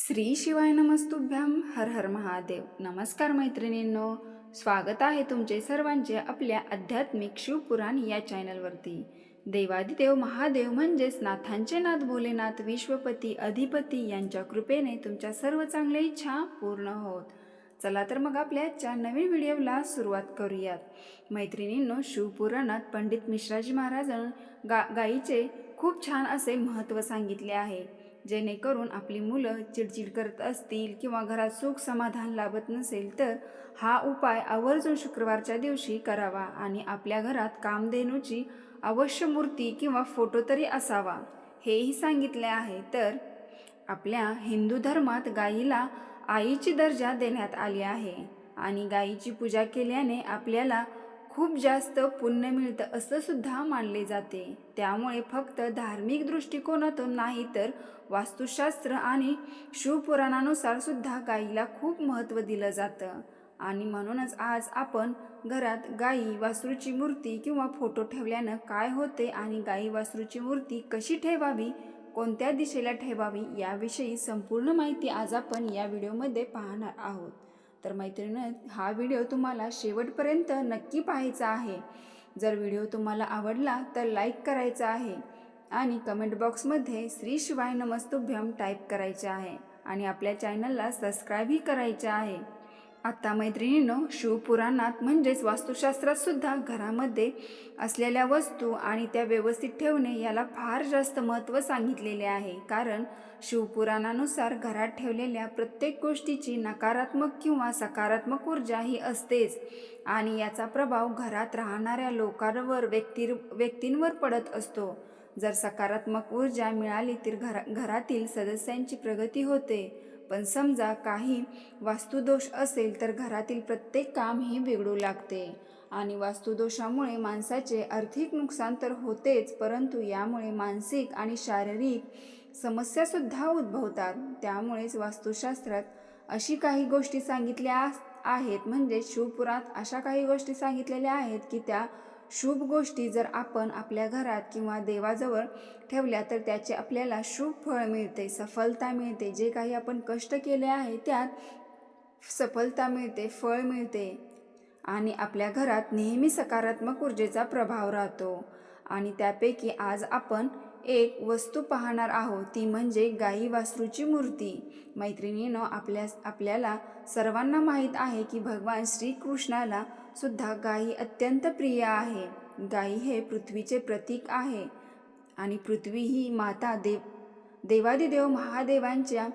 श्री शिवाय नमस्तुभ्याम हर हर महादेव. नमस्कार मैत्रिणींनो. स्वागत आहे तुमचे सर्वांचे आपल्या आध्यात्मिक शिवपुराण या चॅनलवरती. देवादिदेव महादेव म्हणजेच नाथांचे नाथ भोलेनाथ विश्वपती अधिपती यांच्या कृपेने तुमच्या सर्व चांगल्या इच्छा पूर्ण होत. चला तर मग आपल्या आजच्या नवीन व्हिडिओला सुरुवात करूयात. मैत्रिणींनो शिवपुराणात पंडित मिश्राजी महाराजां गा गायीचे खूप छान असे महत्त्व सांगितले आहे. जेणेकरून आपली मुलं चिडचिड करत असतील किंवा घरात सुख समाधान लाभत नसेल तर हा उपाय आवर्जून शुक्रवारच्या दिवशी करावा आणि आपल्या घरात कामधेनूची अवश्य मूर्ती किंवा फोटो तरी असावा. हेही सांगितले आहे. तर आपल्या हिंदू धर्मात गायीला आईची दर्जा देण्यात आली आहे आणि गायीची पूजा केल्याने आपल्याला खूप जास्त पुण्य मिळतं असं सुद्धा मानले जाते. त्यामुळे फक्त धार्मिक दृष्टिकोनातून नाही तर वास्तुशास्त्र आणि शिवपुराणानुसार सुद्धा गायीला खूप महत्त्व दिलं जातं. आणि म्हणूनच आज आपण घरात गाई वासरूची मूर्ती किंवा फोटो ठेवल्यानं काय होते आणि गाई वासरूची मूर्ती कशी ठेवावी कोणत्या दिशेला ठेवावी याविषयी संपूर्ण माहिती आज आपण या व्हिडिओमध्ये पाहणार आहोत. तर मैत्रिणी हा व्हिडिओ तुम्हाला शेवटपर्यंत नक्की पाहायचा आहे. जर व्हिडिओ तुम्हाला आवडला तर लाईक करायचा आहे आणि कमेंट बॉक्समध्ये श्री शिवाय नमस्तुभ्यम टाईप करायचे आहे आणि आपल्या चॅनलला सबस्क्राईबही करायचे आहे. आता मैत्रिणीनं शिवपुराणात म्हणजेच वास्तुशास्त्रात सुद्धा घरामध्ये असलेल्या वस्तू आणि त्या व्यवस्थित ठेवणे याला फार जास्त महत्त्व सांगितलेले आहे. कारण शिवपुराणानुसार घरात ठेवलेल्या प्रत्येक गोष्टीची नकारात्मक किंवा सकारात्मक ऊर्जा ही असतेच आणि याचा प्रभाव घरात राहणाऱ्या लोकांवर व्यक्ती व्यक्तींवर पडत असतो. जर सकारात्मक ऊर्जा मिळाली तर घरा घरातील सदस्यांची प्रगती होते. पण समजा काही वास्तुदोष असेल तर घरातील प्रत्येक काम हे बिघडू लागते. आणि वास्तुदोषामुळे माणसाचे आर्थिक नुकसान तर होतेच परंतु यामुळे मानसिक आणि शारीरिक समस्यासुद्धा उद्भवतात. त्यामुळेच वास्तुशास्त्रात अशी काही गोष्टी सांगितल्या आहेत म्हणजे शिवपुरात अशा काही गोष्टी सांगितलेल्या आहेत की त्या शुभ गोष्टी जर आपण आपल्या घरात किंवा देवाजवळ ठेवल्या तर त्याचे आपल्याला शुभ फळ मिळते सफलता मिळते. जे काही आपण कष्ट केले आहे त्यात सफलता मिळते फळ मिळते. आणि आपल्या घरात नेहमी सकारात्मक ऊर्जेचा प्रभाव राहतो. आणि त्यापैकी आज आपण एक वस्तू पाहणार आहोत ती म्हणजे गाई वासरूची मूर्ती. मैत्रिणीनं आपल्या आपल्याला सर्वांना माहीत आहे की भगवान श्रीकृष्णाला सुद्धा गाई अत्यंत प्रिय आहे. गाई हे पृथ्वीचे प्रतीक आहे. आणि पृथ्वी ही माता देव देवादिदेव महादेवांच्या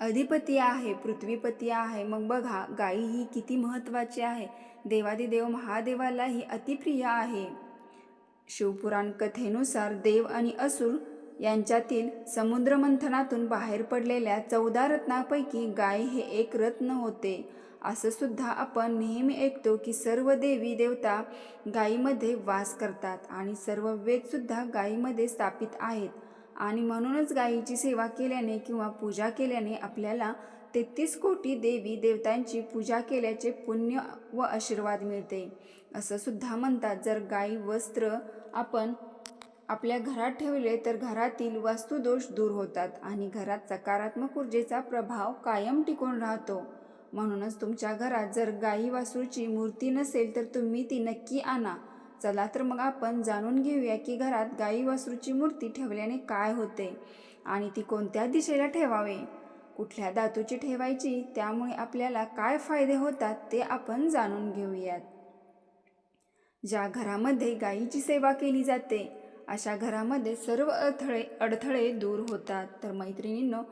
अधिपती आहे पृथ्वीपती आहे. मग बघा गायी ही किती महत्त्वाची आहे. देवादिदेव महादेवाला ही अतिप्रिय आहे. शिवपुराण कथेनुसार देव आणि असुर यांच्यातील समुद्रमंथनातून बाहेर पडलेल्या चौदा रत्नापैकी गाय हे एक रत्न होते. असं सुद्धा आपण नेहमी ऐकतो की सर्व देवी देवता गायीमध्ये वास करतात आणि सर्व वेदसुद्धा गायीमध्ये स्थापित आहेत. आणि म्हणूनच गायीची सेवा केल्याने किंवा पूजा केल्याने आपल्याला तेहतीस कोटी देवी देवतांची पूजा केल्याचे पुण्य व आशीर्वाद मिळते. असं सुद्धा म्हणतात जर गाई वस्त्र आपण आपल्या घरात ठेवले तर घरातील वास्तुदोष दूर होतात आणि घरात सकारात्मक ऊर्जेचा प्रभाव कायम टिकून राहतो. म्हणूनच तुमच्या घरात जर गाई वासरूची मूर्ती नसेल तर तुम्ही ती नक्की आणा. चला तर मग आपण जाणून घेऊया की घरात गाई वासरूची मूर्ती ठेवल्याने काय होते आणि ती कोणत्या दिशेला ठेवावे? कुठल्या धातूची ठेवायची? त्यामुळे आपल्याला काय फायदे होतात ते आपण जाणून घेऊयात. ज्या घरामध्ये गायीची सेवा केली जाते अशा घरामध्ये सर्व अडथळे अडथळे दूर होतात. तर मैत्रिणींनो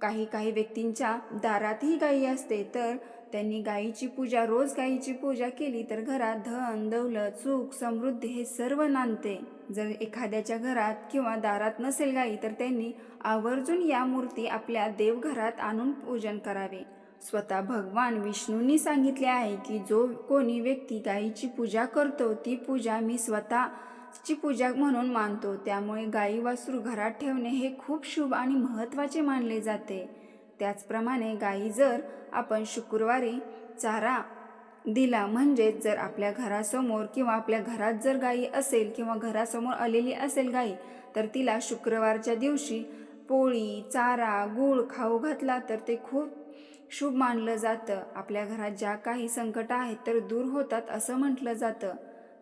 काही काही व्यक्तींच्या दारातही गायी असते तर त्यांनी गायीची पूजा रोज गायीची पूजा केली तर घरात धन दौलत सुख समृद्धी हे सर्व नांदते. जर एखाद्याच्या घरात किंवा दारात नसेल गायी तर त्यांनी आवर्जून या मूर्ती आपल्या देवघरात आणून पूजन करावे. स्वतः भगवान विष्णूंनी सांगितले आहे की जो कोणी व्यक्ती गायीची पूजा करतो ती पूजा मी स्वतः ची पूजा म्हणून मानतो. त्यामुळे गाई वासरू घरात ठेवणे हे खूप शुभ आणि महत्त्वाचे मानले जाते. त्याचप्रमाणे गाई जर आपण शुक्रवारी चारा दिला म्हणजेच जर आपल्या घरासमोर किंवा आपल्या घरात जर गाई असेल किंवा घरासमोर आलेली असेल गाई तर तिला शुक्रवारच्या दिवशी पोळी चारा गूळ खाऊ घातला तर ते खूप शुभ मानलं जातं. आपल्या घरात ज्या काही संकट आहेत तर दूर होतात असं म्हटलं जातं.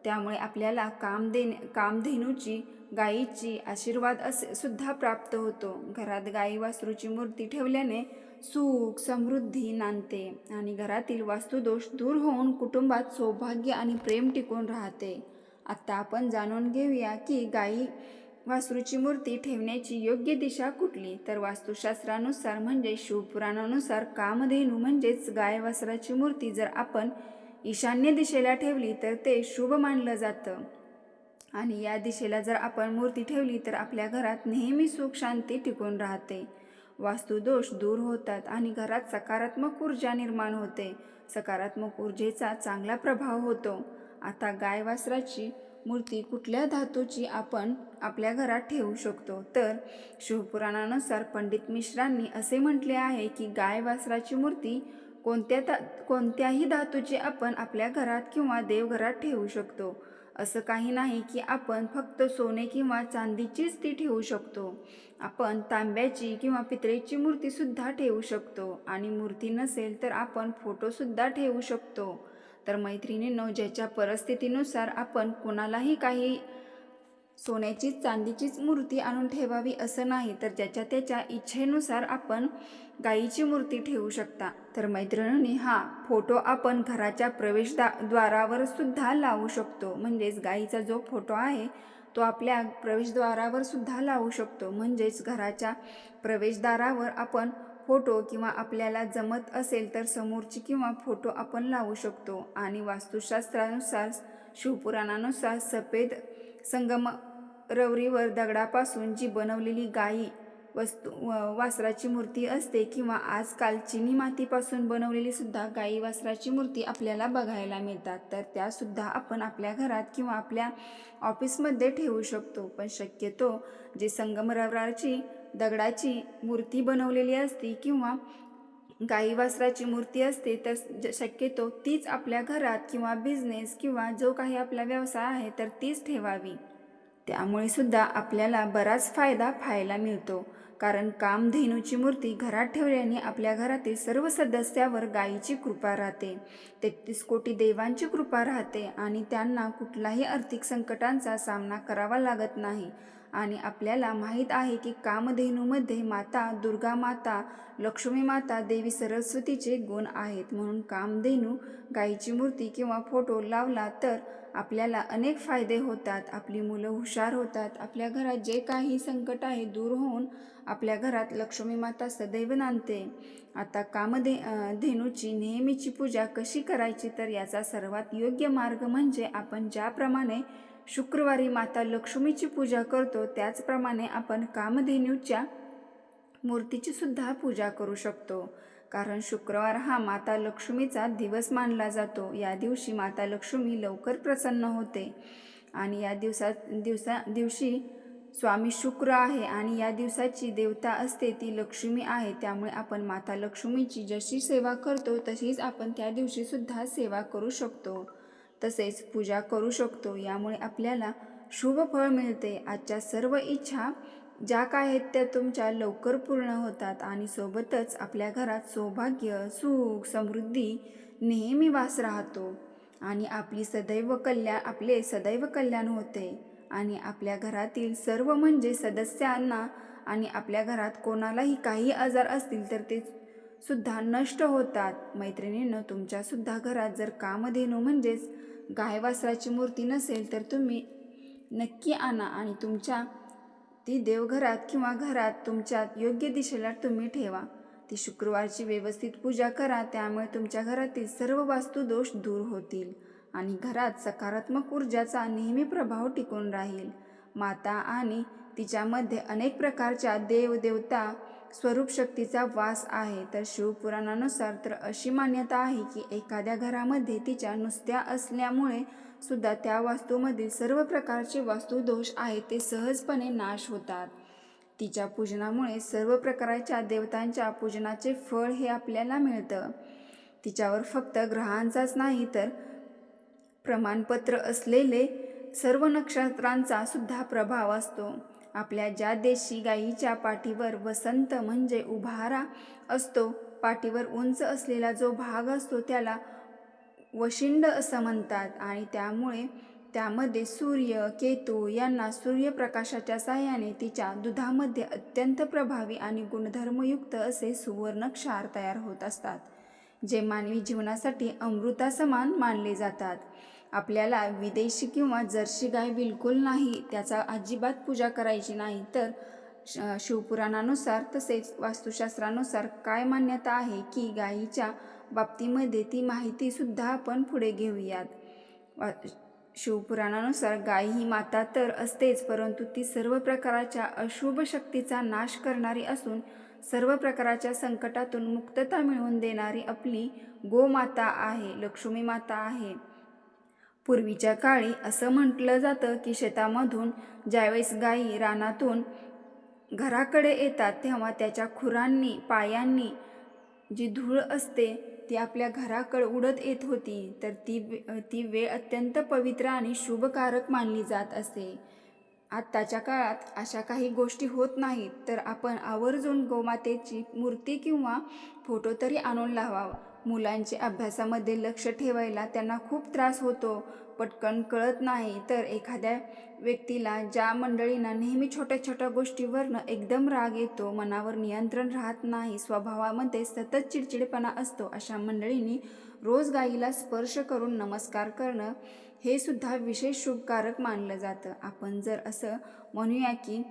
त्यामुळे आपल्याला कामधेन कामधेनूची गायीची आशीर्वाद असे सुद्धा प्राप्त होतो. घरात गाई वासरूची मूर्ती ठेवल्याने सुख समृद्धी नांदते आणि घरातील वास्तुदोष दूर होऊन कुटुंबात सौभाग्य आणि प्रेम टिकून राहते. आत्ता आपण जाणून घेऊया की गाई वासरूची मूर्ती ठेवण्याची योग्य दिशा कुठली? तर वास्तुशास्त्रानुसार म्हणजे शिवपुराणानुसार कामधेनू म्हणजेच गाय वासराची मूर्ती जर आपण ईशान्य दिशेला ठेवली तर ते शुभ मानलं जातं. आणि या दिशेला जर आपण मूर्ती ठेवली तर आपल्या घरात नेहमी सुख शांती टिकून राहते. वास्तुदोष दूर होतात आणि घरात सकारात्मक ऊर्जा निर्माण होते. सकारात्मक ऊर्जेचा चांगला प्रभाव होतो. आता गाय वासराची मूर्ती कुठल्या धातूची आपण आपल्या घरात ठेवू शकतो? तर शिवपुराणानुसार पंडित मिश्रांनी असे म्हटले आहे की गाय वासराची मूर्ती कोणत्या धा कोणत्याही धातूची आपण आपल्या घरात किंवा देवघरात ठेवू शकतो. असं काही नाही की आपण फक्त सोने किंवा चांदीचीच ती ठेवू शकतो. आपण तांब्याची किंवा पितळेची मूर्तीसुद्धा ठेवू शकतो. आणि मूर्ती नसेल तर आपण फोटोसुद्धा ठेवू शकतो. तर मैत्रिणींनो ज्याच्या परिस्थितीनुसार आपण कोणालाही काही सोन्याचीच चांदीचीच मूर्ती आणून ठेवावी असं नाही तर ज्याच्या त्याच्या इच्छेनुसार आपण गाईची मूर्ती ठेवू शकता. तर मैत्रिणींनी हा फोटो आपण घराच्या प्रवेशदा द्वारावर सुद्धा लावू शकतो. म्हणजेच गाईचा जो फोटो आहे तो आपल्या प्रवेशद्वारावर सुद्धा लावू शकतो. म्हणजेच घराच्या प्रवेशद्वारावर आपण फोटो किंवा आपल्याला जमत असेल तर समोरची किंवा फोटो आपण लावू शकतो. आणि वास्तुशास्त्रानुसार शिवपुराणानुसार सफेद संगम रवरीवर दगडापासून जी बनवलेली गाई वस्तू व- वासराची मूर्ती असते किंवा आजकाल चिनी मातीपासून बनवलेली सुद्धा गाई वासराची मूर्ती आपल्याला बघायला मिळतात तर त्यासुद्धा आपण आपल्या घरात किंवा आपल्या ऑफिसमध्ये ठेवू शकतो. पण शक्यतो जे संगमरवराची दगडाची मूर्ती बनवलेली असती किंवा गाई वासराची मूर्ती असते तर ज- शक्यतो तीच आपल्या घरात किंवा बिझनेस किंवा जो काही आपला व्यवसाय आहे तर तीच ठेवावी. त्यामुळे सुद्धा आपल्याला बराच फायदा पाहायला मिळतो. कारण कामधेनूची मूर्ती घरात ठेवल्याने आपल्या घरातील सर्व सदस्यावर गायीची कृपा राहते. तेहतीस कोटी देवांची कृपा राहते आणि त्यांना कुठलाही आर्थिक संकटांचा सामना करावा लागत नाही. आणि आपल्याला माहीत आहे की कामधेनूमध्ये माता दुर्गा माता लक्ष्मी माता देवी सरस्वतीचे गुण आहेत. म्हणून कामधेनू गायीची मूर्ती किंवा फोटो लावला तर आपल्याला अनेक फायदे होतात आपली मुलं हुशार होतात आपल्या घरात जे काही संकट आहे दूर होऊन आपल्या घरात लक्ष्मी माता सदैव नांदते. आता कामधे धेनूची नेहमीची पूजा कशी करायची तर याचा सर्वात योग्य मार्ग म्हणजे आपण ज्याप्रमाणे शुक्रवारी माता लक्ष्मीची पूजा करतो त्याचप्रमाणे आपण कामधेनूच्या मूर्तीची सुद्धा पूजा करू शकतो. कारण शुक्रवार हा माता लक्ष्मीचा दिवस मानला जातो. या दिवशी माता लक्ष्मी लवकर प्रसन्न होते आणि या दिवसात दिवसा दिवशी स्वामी शुक्र आहे आणि या दिवसाची देवता असते ती लक्ष्मी आहे. त्यामुळे आपण माता लक्ष्मीची जशी सेवा करतो तशीच आपण त्या दिवशीसुद्धा सेवा करू शकतो. तसेच पूजा करू शकतो. यामुळे आपल्याला शुभ फळ मिळते. आजच्या सर्व इच्छा ज्या काय आहेत त्या तुमच्या लवकर पूर्ण होतात आणि सोबतच आपल्या घरात सौभाग्य सुख समृद्धी नेहमी वास राहतो. आणि आपली सदैव कल्याण आपले सदैव कल्याण होते. आणि आपल्या घरातील सर्व म्हणजे सदस्यांना आणि आपल्या घरात कोणालाही काही आजार असतील तर ते सुद्धा नष्ट होतात. मैत्रिणीनं तुमच्यासुद्धा घरात जर कामधेनू म्हणजेच गाय वासराची मूर्ती नसेल तर तुम्ही नक्की आणा आणि तुमच्या ती देवघरात किंवा घरात तुमच्यात योग्य दिशेला तुम्ही ठेवा. ती शुक्रवारची व्यवस्थित पूजा करा त्यामुळे तुमच्या घरातील सर्व वास्तुदोष दूर होतील आणि घरात सकारात्मक ऊर्जाचा नेहमी प्रभाव टिकून राहील. माता आणि तिच्यामध्ये अनेक प्रकारच्या देवदेवता स्वरूप शक्तीचा वास आहे. तर शिवपुराणानुसार तर अशी मान्यता आहे की एखाद्या घरामध्ये तिच्या नुसत्या असल्यामुळे सुद्धा त्या वास्तूमधील सर्व प्रकारचे वास्तुदोष आहेत ते सहजपणे नाश होतात. तिच्या पूजनामुळे सर्व प्रकारच्या देवतांच्या पूजनाचे फळ हे आपल्याला मिळतं. तिच्यावर फक्त ग्रहांचाच नाही तर प्रमाणपत्र असलेले सर्व नक्षत्रांचा सुद्धा प्रभाव असतो. आपल्या ज्या देशी गायीच्या पाठीवर वसंत म्हणजे उभारा असतो पाठीवर उंच असलेला जो भाग असतो त्याला वशिंड असं म्हणतात आणि त्यामुळे त्यामध्ये सूर्य केतू यांना सूर्यप्रकाशाच्या साह्याने तिच्या दुधामध्ये अत्यंत प्रभावी आणि गुणधर्मयुक्त असे सुवर्ण क्षार तयार होत असतात जे मानवी जीवनासाठी अमृतासमान मानले जातात. आपल्याला विदेशी किंवा जर्सी गाय बिलकुल नाही त्याचा अजिबात पूजा करायची नाही. तर श- शिवपुराणानुसार तसेच वास्तुशास्त्रानुसार काय मान्यता आहे की गायीच्या बाबतीमध्ये ती माहितीसुद्धा आपण पुढे घेऊयात. वा शिवपुराणानुसार गाय ही माता तर असतेच परंतु ती सर्व प्रकारच्या अशुभ शक्तीचा नाश करणारी असून सर्व प्रकारच्या संकटातून मुक्तता मिळवून देणारी आपली गोमाता आहे लक्ष्मी माता आहे. पूर्वीच्या काळी असं म्हटलं जातं की शेतामधून ज्यावेळेस गायी रानातून घराकडे येतात तेव्हा त्याच्या खुरांनी पायांनी जी धूळ असते ती आपल्या घराकडे उडत येत होती. तर ती ती वेळ अत्यंत पवित्र आणि शुभकारक मानली जात असे. आत्ताच्या काळात अशा काही गोष्टी होत नाहीत. तर आपण आवर्जून गोमातेची मूर्ती किंवा फोटो तरी आणून लावावा. मुलांचे अभ्यासामध्ये लक्ष ठेवायला त्यांना खूप त्रास होतो. पटकन कळत नाही तर एखाद्या व्यक्तीला ज्या मंडळींना नेहमी छोट्या छोट्या गोष्टीवरनं एकदम राग येतो मनावर नियंत्रण राहत नाही स्वभावामध्ये सतत चिडचिडेपणा असतो अशा मंडळींनी रोज गाईला स्पर्श करून नमस्कार करणं हे सुद्धा विशेष शुभकारक मानलं जातं. आपण जर असं म्हणूया की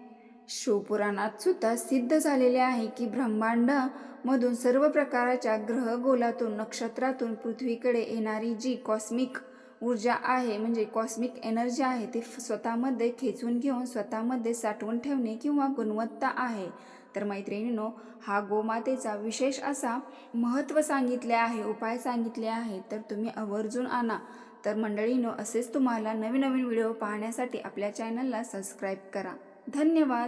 शिवपुराणात सुद्धा सिद्ध झालेले आहे की ब्रह्मांडमधून सर्व प्रकारच्या ग्रहगोलातून नक्षत्रातून पृथ्वीकडे येणारी जी कॉस्मिक ऊर्जा आहे म्हणजे कॉस्मिक एनर्जी आहे ती स्वतःमध्ये खेचून घेऊन स्वतःमध्ये साठवून ठेवणे किंवा गुणवत्ता आहे. तर मैत्रिणींनो हा गोमातेचा विशेष असा महत्त्व सांगितले आहे उपाय सांगितले आहे तर तुम्ही आवर्जून आणा. तर मंडळीनो असेच तुम्हाला नवीन नवीन व्हिडिओ पाहण्यासाठी आपल्या चॅनलला सबस्क्राईब करा. धन्यवाद!